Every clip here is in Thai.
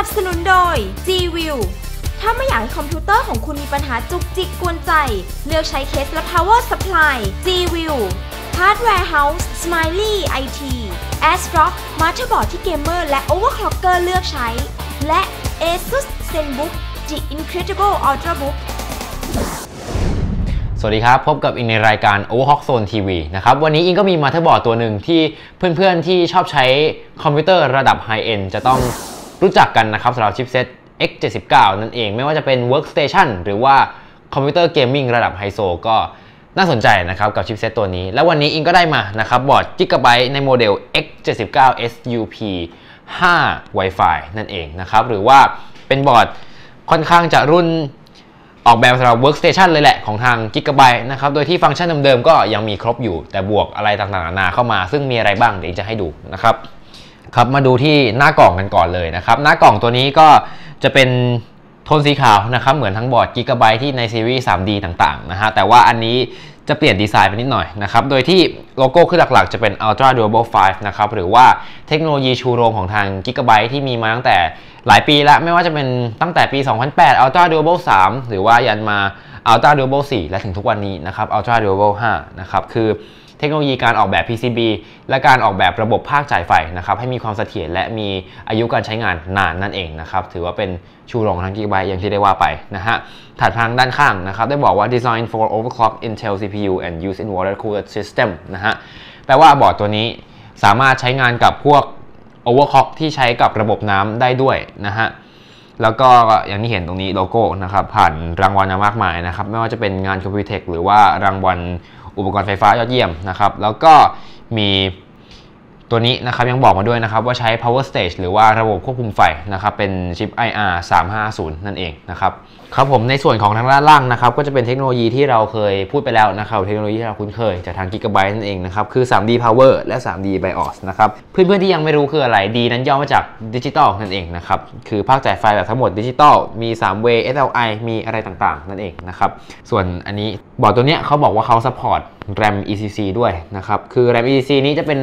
นับสนุนโดย G-View ถ้าไม่อยากให้คอมพิวเตอร์ของคุณมีปัญหาจุกจิกกวนใจ เลือกใช้เคสและ power supply G-View Hardware House Smiley IT ASRock Motherboard ที่เกมเมอร์และ Overclocker เลือกใช้ และ ASUS ZenBook The Incredible Ultrabook สวัสดีครับ พบกับอิงในรายการ Overclock Zone TV นะครับ วันนี้อิงก็มีมาเธอร์บอร์ดตัวหนึ่งที่เพื่อนๆที่ชอบใช้คอมพิวเตอร์ระดับไฮเอนจะต้อง รู้จักกันนะครับสำหรับชิปเซ็ต X79 นั่นเอง ไม่ว่าจะเป็น Workstation หรือว่าคอมพิวเตอร์เกมมิ่งระดับไฮโซก็น่าสนใจนะครับกับชิปเซ็ตตัวนี้ แล้ววันนี้อิงก็ได้มานะครับบอร์ด Gigabyte ในโมเดล X79 SUP 5 Wi-Fi นั่นเองนะครับหรือว่าเป็นบอร์ดค่อนข้างจะรุ่นออกแบบสำหรับ workstation เลยแหละของทาง Gigabyte นะครับโดยที่ฟังก์ชันเดิมๆก็ยังมีครบอยู่แต่บวกอะไรต่างๆนานาเข้ามา ซึ่งมีอะไรบ้างเดี๋ยวจะให้ดูนะครับ ครับมาดูที่หน้ากล่องกันก่อนเลยนะครับ หน้ากล่องตัวนี้ก็จะเป็นโทนสีขาวนะครับ เหมือนทั้งบอร์ด Gigabyte ที่ในซีรีส์ 3D ต่างๆนะฮะแต่ว่าอันนี้จะเปลี่ยนดีไซน์ไปนิดหน่อยนะครับ โดยที่โลโก้คือหลักๆ จะเป็น Ultra Durable 5 นะครับ หรือว่าเทคโนโลยีชูโรงของทาง Gigabyte ที่มีมาตั้งแต่หลายปีแล้ว ไม่ว่าจะเป็นตั้งแต่ปี 2008 Ultra Durable 3 หรือว่ายันมา Ultra Durable 4 และถึงทุกวันนี้นะครับ Ultra Durable 5 นะครับ คือ เทคโนโลยีการออกแบบ PCB และการออกแบบระบบภาคจ่ายไฟนะครับให้มีความเสถียรและมีอายุการใช้งานนานนั่นเองนะครับถือว่าเป็นชูโรงทาง Gigabyte อย่างที่ได้ว่าไปนะฮะถัดทางด้านข้างนะครับได้บอกว่า design for overclock Intel CPU and use in water cooled system นะฮะแปลว่าบอร์ดตัวนี้สามารถใช้งานกับพวก overclock ที่ใช้กับระบบน้ำได้ด้วยนะฮะแล้วก็อย่างที่เห็นตรงนี้โลโก้นะครับผ่านรางวัลมามากมายนะครับไม่ว่าจะเป็นงาน Computex หรือว่ารางวัล อุปกรณ์ไฟฟ้ายอดเยี่ยมนะครับ แล้วก็มี ตัวนี้นะครับยังบอกมาด้วยนะครับว่าใช้ power stage หรือว่าระบบควบคุมไฟนะครับเป็นชิป IR 350 นั่นเองนะครับครับผมในส่วนของทางด้านล่างนะครับก็จะเป็นเทคโนโลยีที่เราเคยพูดไปแล้วนะครับเทคโนโลยีที่เราคุ้นเคยจากทาง Gigabyte นั่นเองนะครับคือ 3D power และ 3D BIOS นะครับเพื่อนๆที่ยังไม่รู้คืออะไร D นั้นย่อมาจากดิจิตอลนั่นเองนะครับคือภาคจ่ายไฟแบบทั้งหมดดิจิตอลมี 3 way SLI มีอะไรต่างๆ นั่นเองนะครับส่วนอันนี้บอร์ดตัวเนี้ยเขาบอกว่าเขา support RAM ECC ด้วยนะครับคือ RAM ECC นี้จะเป็น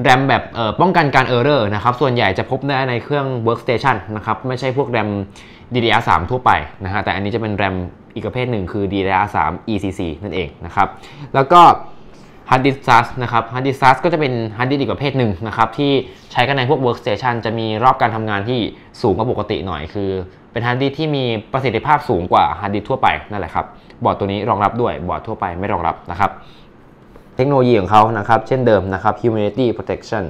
แรมแบบป้องกันการเออร์เรอร์นะครับส่วนใหญ่จะพบได้ในเครื่อง workstation นะครับไม่ใช่พวกแรม DDR3 ทั่วไปนะฮะแต่อันนี้จะเป็นแรมอีกประเภทหนึ่งคือ DDR3 ECC นั่นเองนะครับแล้วก็ hard disk SAS นะครับ hard disk SAS ก็จะเป็น hard disk อีกประเภทหนึ่งนะครับที่ใช้กันในพวก workstation จะมีรอบการทำงานที่สูงกว่าปกติหน่อย คือเป็น hard disk ที่มีประสิทธิภาพสูงกว่า hard disk ทั่วไปนั่นแหละครับบอร์ดตัวนี้รองรับด้วยบอร์ดทั่วไปไม่รองรับนะครับ เทคโนโลยีของเขานะครับ เช่นเดิมนะครับ humidity protection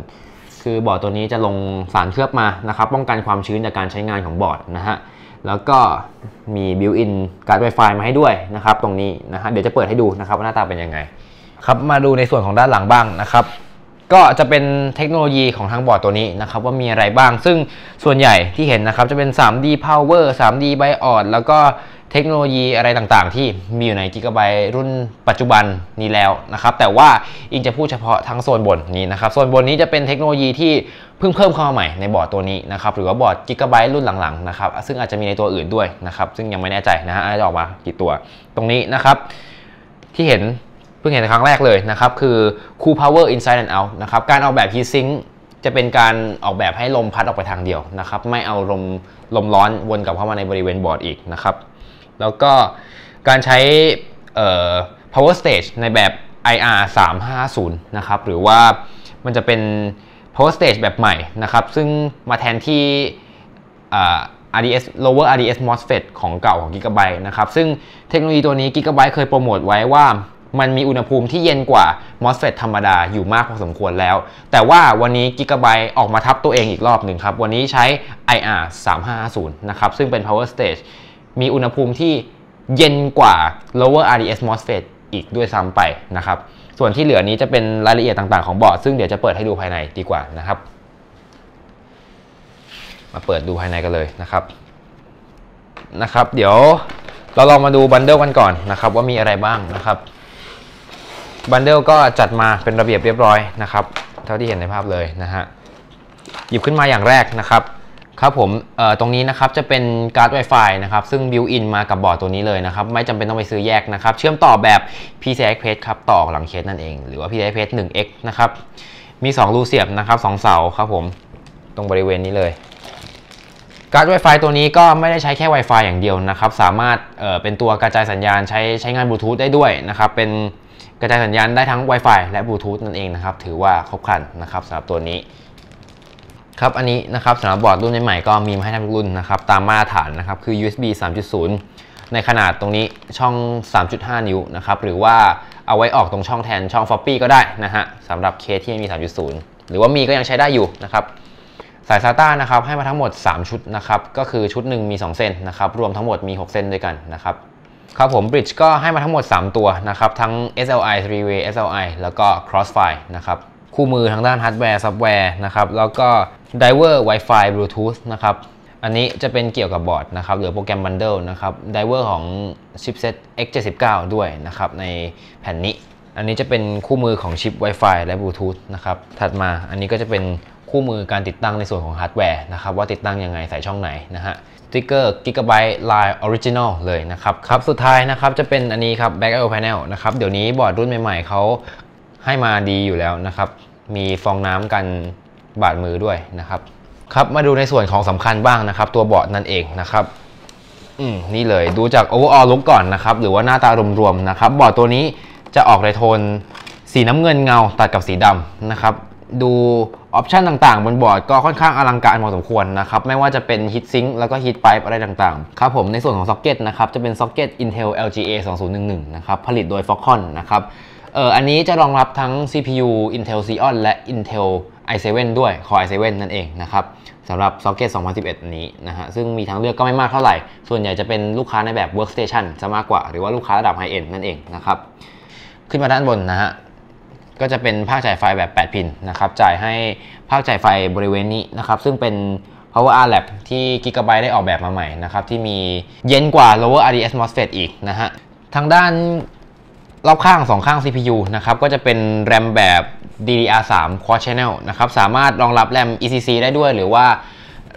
คือบอร์ดตัวนี้จะลงสารเคลือบมานะครับ ป้องกันความชื้นจากการใช้งานของบอร์ดนะฮะ แล้วก็มี built-in การ์ด Wi-Fi มาให้ด้วยนะครับ ตรงนี้นะฮะ เดี๋ยวจะเปิดให้ดูนะครับว่าหน้าตาเป็นยังไง ครับ มาดูในส่วนของด้านหลังบ้างนะครับก็จะเป็นเทคโนโลยีของทางบอร์ดตัวนี้นะครับว่ามีอะไรบ้าง ซึ่งส่วนใหญ่ที่เห็นนะครับจะเป็น 3D power 3D BIOS แล้วก็ เทคโนโลยีอะไรต่างๆ ที่มีอยู่ใน Gigabyte รุ่นปัจจุบันนี้แล้วนะครับ แต่ว่าอิงจะพูดเฉพาะทั้งโซนบนนี้นะครับ โซนบนนี้จะเป็นเทคโนโลยีที่เพิ่งเพิ่มเข้ามาใหม่ในบอร์ดตัวนี้นะครับหรือว่าบอร์ด Gigabyte รุ่นหลังๆนะครับซึ่งอาจจะมีในตัวอื่นด้วยนะครับซึ่งยังไม่แน่ใจนะฮะจะออกมากี่ตัวตรงนี้นะครับ ที่เห็นเพิ่งเห็นครั้งแรกเลยนะครับคือ Cool Power Inside and Out นะครับการออกแบบ Heat Sink จะเป็นการออกแบบให้ลมพัดออกไปทางเดียวนะครับไม่เอาลมลมร้อนวนกลับเข้ามาในบริเวณบอร์ดอีกนะครับ แล้วก็การใช้ power stage ในแบบ IR 350นะครับ หรือว่ามันจะเป็น power stage แบบใหม่นะครับ ซึ่งมาแทนที่ RDS lower RDS MOSFET ของเก่าของ Gigabyte นะครับ ซึ่งเทคโนโลยีตัวนี้ Gigabyte เคยโปรโมทไว้ว่ามันมีอุณหภูมิที่เย็นกว่า MOSFET ธรรมดาอยู่มากพอสมควรแล้ว แต่ว่าวันนี้ Gigabyte ออกมาทับตัวเองอีกรอบหนึ่งครับ วันนี้ใช้ IR 350นะครับ ซึ่งเป็น power stage มีอุณหภูมิที่เย็นกว่า lower RDS MOSFET อีกด้วยซ้ำไปนะครับ ส่วนที่เหลือนี้จะเป็นรายละเอียดต่างๆของบอร์ดซึ่งเดี๋ยวจะเปิดให้ดูภายในดีกว่านะครับ มาเปิดดูภายในกันเลยนะครับนะครับ เดี๋ยวเราลองมาดูบันเดิลกันก่อนนะครับ ว่ามีอะไรบ้างนะครับบันเดิลก็จัดมาเป็นระเบียบเรียบร้อยนะครับ เท่าที่เห็นในภาพเลยนะฮะหยิบขึ้นมาอย่างแรกนะครับ ครับผมตรงนี้นะครับจะเป็นการ์ด Wi-Fi นะครับซึ่งบิวอินมากับบอร์ดตัวนี้เลยนะครับไม่จำเป็นต้องไปซื้อแยกนะครับเชื่อมต่อแบบ PCI Express ครับต่อหลังเคสนั่นเอง หรือว่า PCI Express 1X นะครับมี 2 รูเสียบนะครับ2เสาครับผมตรงบริเวณนี้เลยการ์ด Wi-Fi ตัวนี้ก็ไม่ได้ใช้แค่ Wi-Fi อย่างเดียวนะครับสามารถเเป็นตัวกระจายสัญญาณใช้ใช้งานบลูทูธได้ด้วยนะครับเป็นกระจายสัญญาณได้ทั้ง Wi-Fi และบลูทูธนั่นเองนะครับถือว่าครบครันนะครับสำหรับตัวนี้ ครับอันนี้นะครับสำหรับบอร์ดรุ่นใหม่ก็มีมาให้ทั้งรุ่นนะครับตามมาตรฐานนะครับคือ USB 3.0 ในขนาดตรงนี้ช่อง 3.5 นิ้วนะครับหรือว่าเอาไว้ออกตรงช่องแทนช่อง floppy ก็ได้นะฮะสำหรับเคสที่มี 3.0 หรือว่ามีก็ยังใช้ได้อยู่นะครับสาย SATA นะครับให้มาทั้งหมด 3 ชุดนะครับก็คือชุดหนึ่งมี 2 เส้นนะครับรวมทั้งหมดมี 6 เส้นด้วยกันนะครับครับผม Bridge ก็ให้มาทั้งหมด 3 ตัวนะครับทั้ง SLI 3-way SLI แล้วก็ Crossfire นะครับคู่มือทางด้านฮาร์ดแวร์ซอฟต์แวร์นะครับแล้วก็ Driver Wi-Fi Bluetooth นะครับ อันนี้จะเป็นเกี่ยวกับบอร์ดนะครับหรือโปรแกรม Bundle นะครับ Driver ของ chipset X79 ด้วยนะครับในแผ่นนี้ อันนี้จะเป็นคู่มือของชิป Wi-Fi และ Bluetooth นะครับ ถัดมาอันนี้ก็จะเป็นคู่มือการติดตั้งในส่วนของฮาร์ดแวร์นะครับว่าติดตั้งยังไงใส่ช่องไหนนะฮะสติ๊กเกอร์ Gigabyte Line Original เลยนะครับครับสุดท้ายนะครับจะเป็นอันนี้ครับ Back I/O Panel นะครับเดี๋ยวนี้บอร์ดรุ่นใหม่ๆเขาให้มาดีอยู่แล้วนะครับ มีฟองน้ำกัน บาดมือด้วยนะครับครับมาดูในส่วนของสำคัญบ้างนะครับ ตัวบอร์ดนั่นเองนะครับอืมนี่เลยดูจาก overall look ก่อนนะครับ หรือว่าหน้าตารวมๆนะครับบอร์ตัวนี้จะออกในโทนสีน้ำเงินเงาตัดกับสีดำนะครับดูออปชันต่างๆ บนบอร์ดก็ค่อนข้างอลังการพอสมควรนะครับ ไม่ว่าจะเป็น Heat Sink แล้วก็ Heat Pipe อะไรต่างๆ ครับผมในส่วนของซ็อกเก็ตนะครับ จะเป็นซ็อกเก็ต Intel LGA 2011 นะครับ ผลิตโดย Foxconn นะครับ เอออันนี้จะรองรับทั้ง CPU Intel Xeon และ Intel i7 ด้วย Core i7 นั่นเองนะครับสำหรับ Socket 2011 อันนี้นะฮะซึ่งมีทางเลือกก็ไม่มากเท่าไหร่ ส่วนใหญ่จะเป็นลูกค้าในแบบ Workstation จะมากกว่า หรือว่าลูกค้าระดับ High End นั่นเองนะครับขึ้นมาด้านบนนะฮะก็จะเป็นภาคจ่ายไฟแบบ 8 พินนะครับจ่ายให้ภาคจ่ายไฟบริเวณนี้นะครับซึ่งเป็น Power R Lab ที่ Gigabyte ได้ออกแบบมาใหม่นะครับที่มีเย็นกว่า Lower RDS MOSFET อีกนะฮะทางด้าน รอบข้าง 2 ข้าง CPU นะครับ ก็จะเป็น RAM แบบ DDR3 Quad Channel นะครับ สามารถรองรับ RAM ECC ได้ด้วย หรือว่า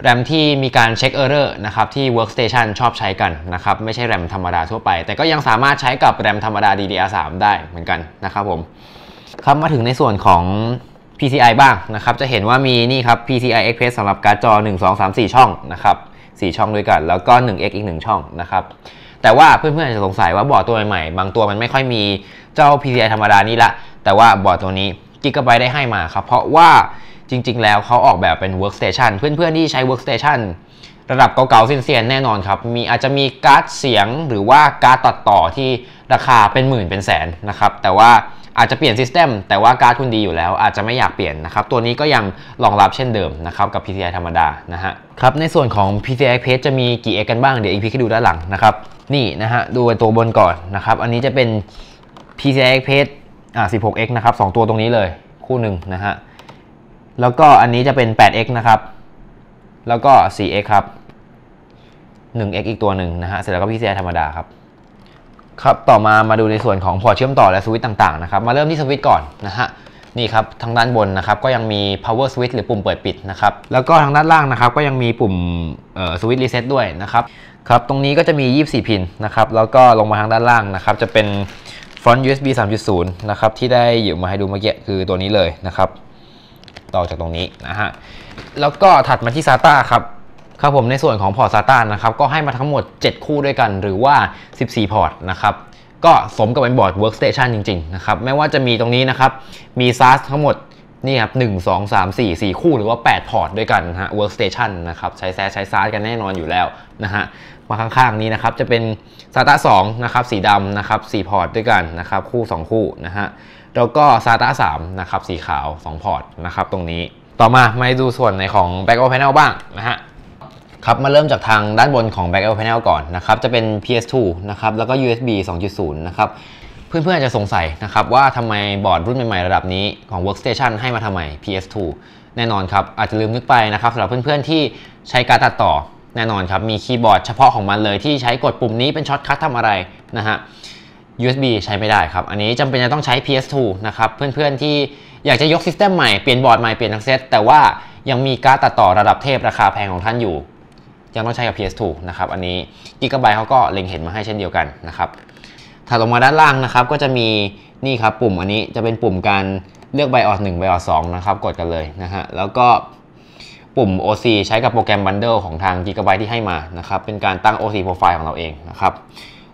RAM ที่มีการเช็ค Error นะครับ ที่ Workstation ชอบใช้กันนะครับ ไม่ใช่ RAM ธรรมดาทั่วไป แต่ก็ยังสามารถใช้กับ RAM ธรรมดา DDR3 ได้เหมือนกันนะครับผม ครับมาถึงในส่วนของ PCI บ้างนะครับ จะเห็นว่ามีนี่ครับ PCI Express สำหรับการ์ดจอ 1 2 3 4 ช่องนะครับ 4 ช่องด้วยกัน แล้วก็ 1X อีก 1 ช่องนะครับ แต่ว่าเพื่อนๆอาจจะสงสัยว่าบอร์ดตัวใหม่ๆบางตัวมันไม่ค่อยมีเจ้า PCI ธรรมดานี่ละ แต่ว่าบอร์ดตัวนี้ Gigabyte ได้ให้มาครับ เพราะว่าจริง ๆ แล้วเขาออกแบบเป็น Workstation เพื่อนๆที่ใช้ Workstation ระดับเก่าๆเซียนๆแน่นอนครับ มีอาจจะมีการ์ดเสียงหรือว่าการ์ดตัดต่อที่ราคาเป็นหมื่นเป็นแสนนะครับ แต่ว่าอาจจะเปลี่ยนซิสเต็มแต่ว่าการ์ดคุณดีอยู่แล้ว อาจจะไม่อยากเปลี่ยนนะครับ ตัวนี้ก็ยังรองรับเช่นเดิมนะครับกับ PCI ธรรมดานะฮะครับในส่วนของ PCI Express จะมีกี่ X กันบ้างเดี๋ยวอีพีให้ดูด้านหลังนะครับ นี่นะฮะดูตัวบนก่อนนะครับ อันนี้จะเป็น PCI Express อ่า 16x นะครับ2ตัวตรงนี้เลยคู่หนึ่งนะฮะแล้วก็อันนี้จะเป็น 8x นะครับ แล้วก็ 4x ครับ 1x อีกตัวหนึ่งนะฮะเสร็จแล้วก็ PCI ธรรมดาครับครับต่อมามาดูในส่วนของพอร์ตเชื่อมต่อและสวิตต่างๆนะครับมาเริ่มที่สวิตก่อนนะฮะนี่ครับทางด้านบนนะครับก็ยังมี power switch หรือปุ่มเปิดปิดนะครับแล้วก็ทางด้านล่างนะครับก็ยังมีปุ่มสวิตช์รีเซ็ตด้วยนะครับ ครับตรงนี้ก็จะมี 24 พินนะครับแล้วก็ลงมาทางด้านล่างนะครับจะเป็น front USB 3.0 นะครับที่ได้หยิบมาให้ดูเมื่อกี้คือตัวนี้เลยนะครับ ต่อจากตรงนี้นะฮะแล้วก็ถัดมาที่ SATA ครับครับผมในส่วนของพอร์ต SATA นะครับก็ให้มาทั้งหมด 7 คู่ด้วยกันหรือว่า 14 พอร์ตนะครับก็สมกับเป็นบอร์ด Workstation จริงๆนะครับไม่ว่าจะมีตรงนี้นะครับมี SAS ทั้งหมดนี่ครับ1 2 3 4 4คู่หรือว่า 8 พอร์ตด้วยกันฮะ Workstation นะครับใช้แซใช้ SAS กันแน่นอนอยู่แล้วนะฮะ มาข้างๆนี้นะครับจะเป็น SATA 2นะครับสีดำนะครับ4พอร์ตด้วยกันนะครับคู่ 2 คู่นะฮะแล้วก็ SATA 3นะครับสีขาว 2 พอร์ตนะครับตรงนี้ต่อมามาดูส่วนในของ Back Up Panel บ้างนะฮะครับมาเริ่มจากทางด้านบนของ Back Up Panel ก่อนนะครับจะเป็น PS2 นะครับแล้วก็ USB 2.0 นะครับเพื่อนๆอาจจะสงสัยนะครับว่าทำไมบอร์ดรุ่นใหม่ๆระดับนี้ของ Workstation ให้มาทำไม PS2 แน่นอนครับอาจจะลืมนึกไปนะครับสำหรับเพื่อนๆที่ใช้การตัดต่อ แน่นอนครับ มีคีย์บอร์ดเฉพาะของมันเลยที่ใช้กดปุ่มนี้เป็นช็อตคัททำอะไรนะฮะ USB ใช้ไม่ได้ครับ อันนี้จำเป็นจะต้องใช้ PS2 นะครับ เพื่อนๆที่อยากจะยกซิสเต็มใหม่ เปลี่ยนบอร์ดใหม่ เปลี่ยนทั้งเซตแต่ว่ายังมีการ์ดตัดต่อระดับเทพราคาแพงของท่านอยู่ ยังต้องใช้กับ PS2 นะครับ อันนี้ Gigabyte เขาก็เล็งเห็นมาให้เช่นเดียวกันนะครับถัดลงมาด้านล่างนะครับ ก็จะมีนี่ครับปุ่มอันนี้จะเป็นปุ่มการเลือก BIOS 1 BIOS 2นะครับ กดกันเลยนะฮะ แล้วก็ ปุ่ม OC ใช้กับโปรแกรม Bundle ของทาง Gigabyte ที่ให้มานะครับ เป็นการตั้ง OC Profile ของเราเองนะครับ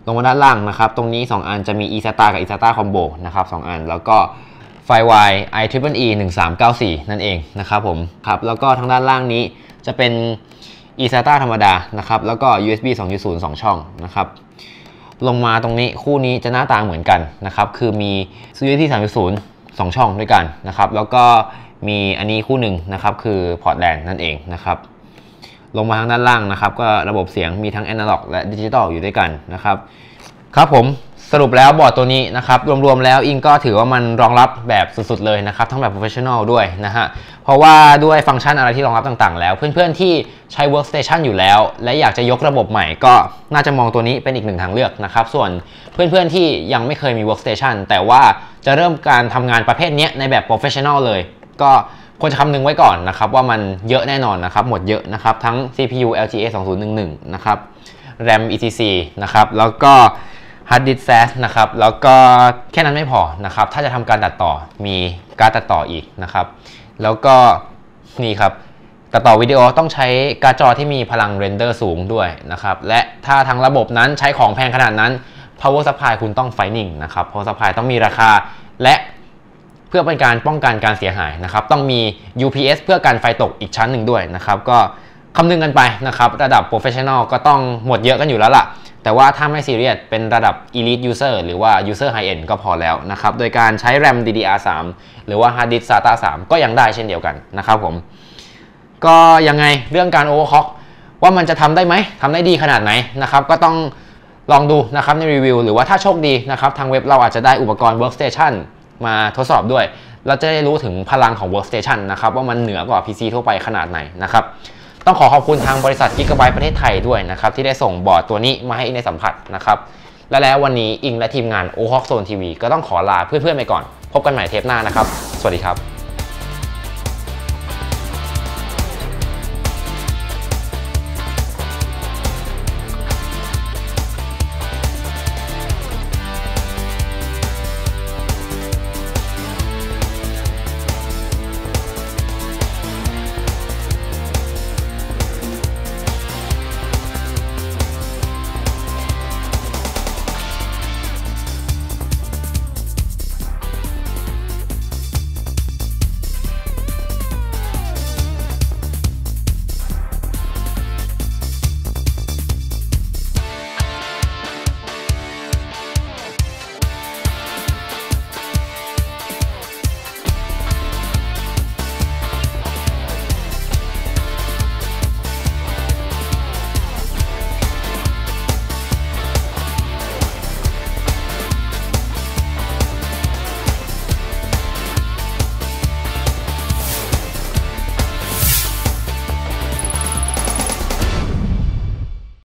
ลงมาด้านล่างนะครับ ตรงนี้ 2 อันจะมี e s t a กับ e s t a Combo นะครับ 2 อัน แล้วก็ไฟ Y IEEE 1394 นั่นเองนะครับผม ครับ แล้วก็ทางด้านล่างนี้จะเป็น e s t a ธรรมดา นะครับ แล้วก็ USB 2.0 2 ช่องนะครับ ลงมาตรงนี้คู่นี้จะหน้าตาเหมือนกันนะครับ คือมี USB 3.0 2 ช่องด้วยกันนะครับ แล้วก็ มีอันนี้คู่หนึ่งนะครับคือพอร์ตแลนนั่นเองนะครับลงมาทางด้านล่างนะครับ ก็ระบบเสียงมีทั้งแอนะล็อกและดิจิตอลอยู่ด้วยกันนะครับครับผมสรุปแล้วบอร์ดตัวนี้นะครับรวมๆแล้วอิงก็ถือว่ามันรองรับแบบสุดๆเลยนะครับทั้งแบบ professional ด้วยนะฮะเพราะว่าด้วยฟังก์ชันอะไรที่รองรับต่างๆ แล้ว เพื่อนๆที่ใช้ workstation อยู่แล้ว และอยากจะยกระบบใหม่ก็น่าจะมองตัวนี้เป็นอีกหนึ่งทางเลือกนะครับส่วนเพื่อนๆที่ยังไม่เคยมี workstation แต่ว่าจะเริ่มการทำงานประเภทนี้ในแบบ professional เลย ก็ควรจะคำนึงไว้ก่อนนะครับว่ามันเยอะแน่นอนนะครับหมดเยอะนะครับทั้ง CPU LGA 2011 นะครับ RAM ETC นะครับแล้วก็ hard disk flash นะครับแล้วก็แค่นั้นไม่พอนะครับถ้าจะทำการตัดต่อมีการตัดต่ออีกนะครับแล้วก็นี่ครับตัดต่อวิดีโอต้องใช้การ์ดจอที่มีพลังเรนเดอร์สูงด้วยนะครับและถ้าทางระบบนั้นใช้ของแพงขนาดนั้น power supply คุณต้องไฟนิ่งนะครับ power supply ต้องมีราคา และ พื่อเป็นการป้องกันการเสียหายนะครับต้องมี UPS เพื่อการไฟตกอีกชั้นหนึ่งด้วยนะครับก็คำนึงกันไปนะครับระดับ professional ก็ต้องหมดเยอะกันอยู่แล้วล่ะ แต่ว่าถ้าไม่ซีเรียสเป็นระดับ elite user หรือว่า user high end ก็พอแล้วนะครับโดยการใช้ RAM DDR3 หรือว่า hard disk SATA 3ก็ยังได้เช่นเดียวกันนะครับผมก็ยังไงเรื่องการ overclock ว่ามันจะทำได้ไหมทำได้ดีขนาดไหนนะครับก็ต้องลองดูนะครับในรีวิว หรือว่าถ้าโชคดีนะครับทางเว็บเราอาจจะได้อุปกรณ์ workstation มาทดสอบด้วย เราจะได้รู้ถึงพลังของ workstation นะครับว่ามันเหนือกว่า PC ทั่วไปขนาดไหนนะครับต้องขอขอบคุณทางบริษัท Gigabyte ประเทศไทยด้วยนะครับที่ได้ส่งบอร์ดตัวนี้มาให้อิงสัมผัสนะครับและแล้ววันนี้อิงและทีมงาน o h a w k Zone TV ก็ต้องขอลาเพื่อนๆไปก่อน พบกันใหม่เทปหน้านะครับ สวัสดีครับ